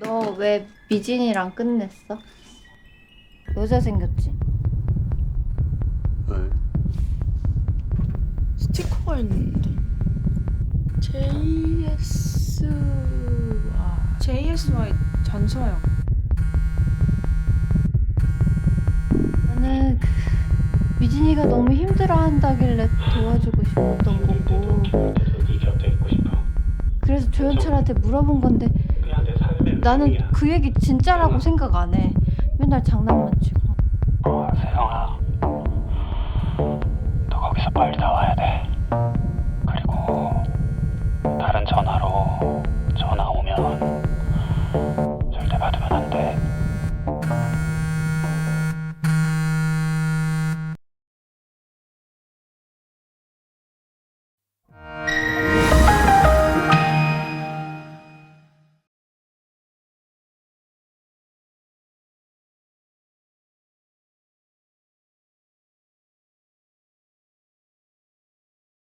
너 왜 미진이랑 끝냈어? 여자 생겼지? 왜? 스티커가 있는데 JS와 JSY 전서영 나는 그 미진이가 너무 힘들어한다길래 도와주고 싶었던 거고 그래서 조현철한테 물어본 건데 나는 그 얘기 진짜라고 생각 안 해. 맨날 장난만 치고. 세영아 너 거기서 빨리 나와야 돼